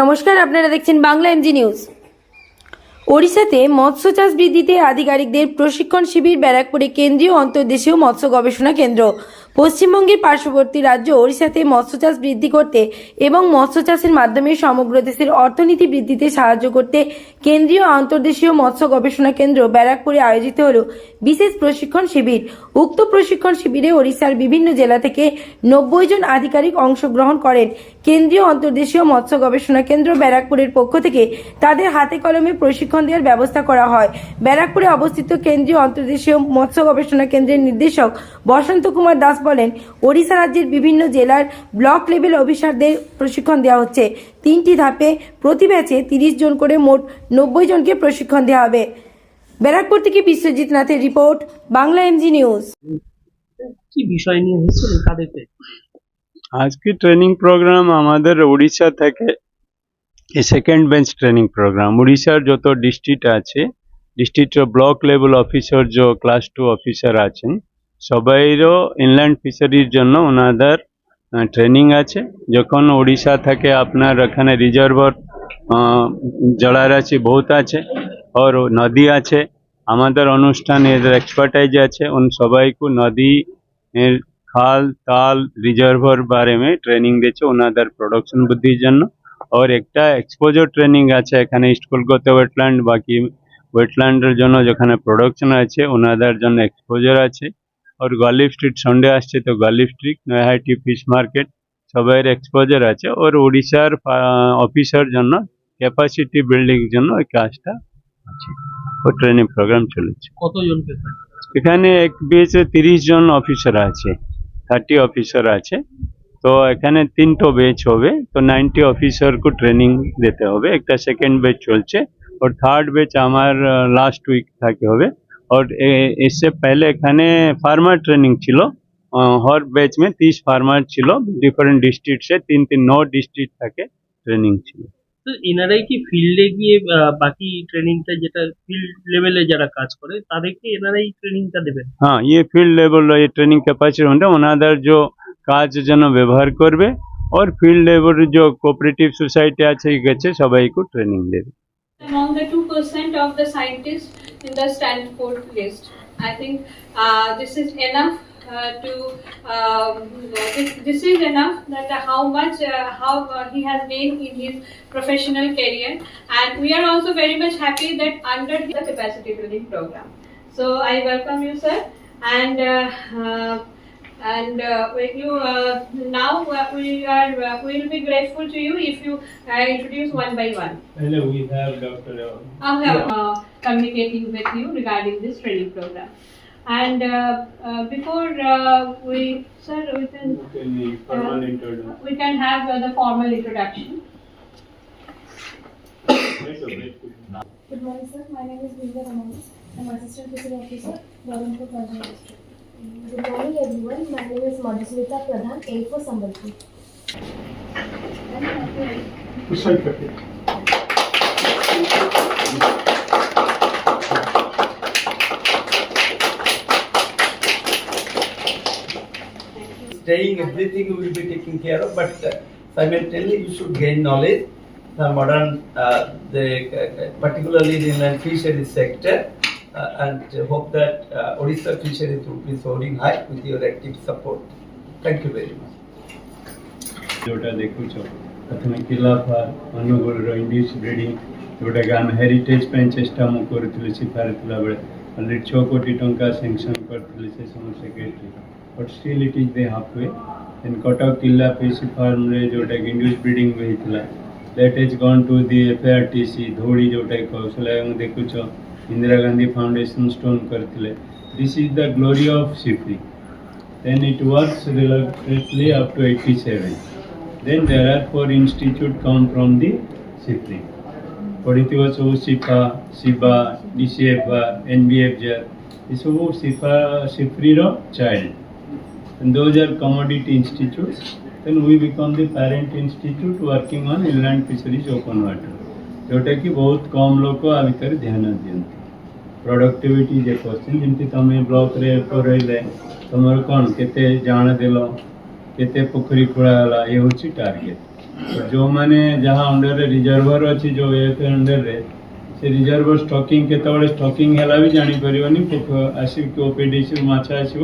নমস্কার, আপনারা দেখছেন বাংলা এমজি নিউজ ওড়িশাতে মৎস্য চাষ বৃদ্ধিতে আধিকারিকদের প্রশিক্ষণ শিবির ব্যারাকপুরে কেন্দ্রীয় অন্তর্দেশীয় মৎস্য গবেষণা কেন্দ্র। পশ্চিমবঙ্গের পার্শ্ববর্তী রাজ্য ওড়িশাতে মৎস্য চাষ বৃদ্ধি করতে এবং মৎস্য চাষের মাধ্যমে সমগ্র দেশের অর্থনীতি বৃদ্ধিতে সাহায্য করতে কেন্দ্রীয় আন্তর্দেশীয় মৎস্য গবেষণা কেন্দ্র ব্যারাকপুরে আয়োজিত হল বিশেষ প্রশিক্ষণ শিবির। উক্ত প্রশিক্ষণ শিবিরে ওড়িশার বিভিন্ন জেলা থেকে নব্বই জন আধিকারিক অংশগ্রহণ করেন। কেন্দ্রীয় অন্তর্দেশীয় মৎস্য গবেষণা কেন্দ্র ব্যারাকপুরের পক্ষ থেকে তাদের হাতে কলমে প্রশিক্ষণ দেওয়ার ব্যবস্থা করা হয়। ব্যারাকপুরে অবস্থিত কেন্দ্রীয় অন্তর্দেশীয় মৎস্য গবেষণা কেন্দ্রের নির্দেশক বসন্ত কুমার দাস বলেন ওড়িশা রাজ্যের বিভিন্ন জেলার ব্লক লেভেল অফিসারদের প্রশিক্ষণ দেওয়া হচ্ছে। তিনটি ধাপে প্রতি ব্যাচে তিরিশ জন করে মোট নব্বই জনকে প্রশিক্ষণ দেওয়া হবে। ব্যারাকপুর থেকে বিশ্বজিৎ নাথের রিপোর্ট বাংলা এমজি নিউজ কি বিষয় নিয়ে হয়েছিল কাদেরকে আজকে ট্রেনিং প্রোগ্রাম আমাদের উড়িষ্যা থেকে সেকেন্ড বেঞ্চ ট্রেনিং প্রোগ্রাম উড়িষ্যার যত ডিস্ট্রিক্ট আছে ডিস্ট্রিক্টের ব্লক লেভেল অফিসার যে ক্লাস টু অফিসার আছেন সবাইরও ইনল্যান্ড ফিশারির জন্য ওনাদের ট্রেনিং আছে। যখন উড়িষ্যা থেকে আপনার এখানে রিজার্ভার জলারাশি বহুত আছে আর নদী আছে। আমাদের অনুষ্ঠানে এদের এক্সপার্টাইজ আছে। উন সবাইকে নদী খাল, তাল রিজার্ভার বারে ট্রেনিং দিচ্ছে ওনাদের প্রোডাকশন বুদ্ধির জন্য। আর একটা এক্সপোজার ট্রেনিং আছে এখানে ইস্ট কলকাতা ওয়েটল্যান্ড বাকি ওয়েটল্যান্ডের জন্য যেখানে প্রোডাকশন আছে, ওনাদের জন্য এক্সপোজার আছে। ওর গলিফ স্ট্রিট সন্ডে আসছে তো Galiff street Nayahati fish market সবাইয়ের এক্সপোজার আছে ওর উড়িষ্যার অফিসার জন্য ক্যাপাসিটি বিল্ডিং জন্য ওই কাজটা আছে। ও ট্রেনিং প্রোগ্রাম চলেছে। কতজনকে এখানে এক বেচে তিরিশ জন অফিসার আছে থার্টি অফিসার আছে। তো এখানে তিনটো বেচ হবে তো নাইনটি অফিসারকে ট্রেনিং দিতে হবে। একটা সেকেন্ড বেচ চলছে ওর থার্ড বেচ আমার লাস্ট উইক থাকে হবে। और ए- इससे पहले এখানে ফার্মার ট্রেনিং ছিল হর বেচ মে তিরিশ ফার্মার ছিল ডিফারেন্ট ডিস্ট্রিক্ট সে তিন তিন ন ডিস্ট্রিক্ট থাকে ট্রেনিং ছিল তো এনারাই কি ফিল্ডে গিয়ে আহ, বাকি ট্রেনিংটা যেটা ফিল্ড লেভেলে যারা কাজ করে তাদেরকে এনারাই ট্রেনিংটা দেবেন হ্যাঁ ये फील्ड लेवल ये ट्रेनिंग कैपेसिटी होंगे ওনাদের जो কাজ যেন ব্যবহার করবে और फील्ड लेवल जो कोऑपरेटिव सोसाइटी আছে গেছে সবাইকে ট্রেনিং দেবে among the 2% of the scientists in the Stanford list. I think uh, this is enough uh, to um, this, this, is enough that uh, how much uh, how uh, he has been in his professional career. And we are also very much happy that under the capacity building program. So i welcome you sir. And uh, uh, and you now we are we will be grateful to you if you introduce one by one. Hello we have dr uh, communicating with you regarding this training program. And uh, uh, before uh, we, sir, we can formal we can have uh, the formal introduction. Good morning, sir. My name is Vinda Ramani. I'm Assistant Fishery Officer, Dharampur Pradhan District. Good morning, everyone. My name is Madhusmita Pradhan, A for Sambalpur. staying everything will be taken care of, but uh, simultaneously you should gain knowledge the modern, uh, the uh, particularly the inland fisheries sector, uh, and hope that uh, Odisha fisheries will be soaring high with your active support. Thank you very much. ଯୋଉଟା ଦେଖୁଛ ପ୍ରଥମେ କିଲାଫାର ଅନୁଗୁଳର ଇଣ୍ଡିସ୍ breeding ଯୋଉଟାକି ଆମେ heritage ପାଇଁ ଚେଷ୍ଟା ମୁଁ କରୁଥିଲି ସିଫାରେ ଥିଲାବେଳେ ଅଲରେଡ଼ି ଛଅ କୋଟି ଟଙ୍କା ସେଙ୍କସନ୍ କରିଥିଲି ସେ ସମୟ secretary But still it is the half way then Cuttack କିଲ୍ଲା ଫିସ୍ ଫାର୍ମରେ ଯୋଉଟାକି ଇଣ୍ଡିସ୍ ବ୍ରିଡିଂ ବି ହେଇଥିଲା that is gone to the F R T C Dhauli ଯୋଉଟାକି କୌଶଳ ଏବଂ ଦେଖୁଛ ଇନ୍ଦିରା ଗାନ୍ଧୀ ଫାଉଣ୍ଡେସନ୍ ଷ୍ଟୋନ୍ କରିଥିଲେ this is the glory of CIFRI then it works reluctantly up to 87. Then there are four institutes come from the CIFRI. ପଢ଼ିଥିବ ସବୁ Shifa ସିବା DCF NBF ଏସବୁ Shifa ସିଫ୍ରିର child and those are commodity institutes then we become the parent institute working on inland fisheries open water ଯୋଉଟାକି ବହୁତ କମ୍ ଲୋକ ଆ ଭିତରେ ଧ୍ୟାନ ଦିଅନ୍ତି productivity ଯେ question ଯେମିତି ତମେ ବ୍ଲକରେ ରହିଲେ ତମର କ'ଣ କେତେ ଜାଣ ଦେଲ କେତେ ପୋଖରୀ ଖୋଳା ହେଲା ଏ ହେଉଛି ଟାର୍ଗେଟ୍ ଯେଉଁମାନେ ଯାହା ଅଣ୍ଡରରେ ରିଜର୍ଭର ଅଛି ଯେଉଁ ଏଫ୍ ଅଣ୍ଡରରେ ସେ ରିଜର୍ଭର ଷ୍ଟକିଂ କେତେବେଳେ ଷ୍ଟକିଂ ହେଲା ବି ଜାଣିପାରିବନି ପୋକ- ଆସିକି ଓପିଡିସିରୁ ମାଛ ଆସିବ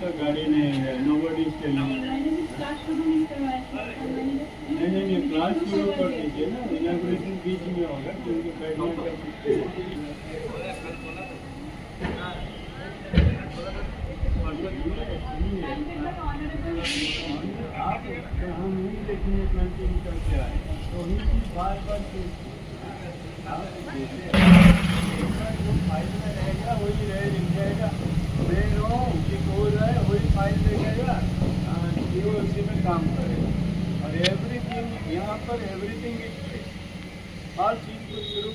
तक गाड़ी नहीं है नो बडी नहीं नहीं नहीं क्लास शुरू कर दीजिए ना इनाग्रेशन बीच में होगा क्योंकि बैठने का आप हम नहीं देखेंगे करके आए तो ही बार बार आप जो फ़ाइल में रहेगा वही रह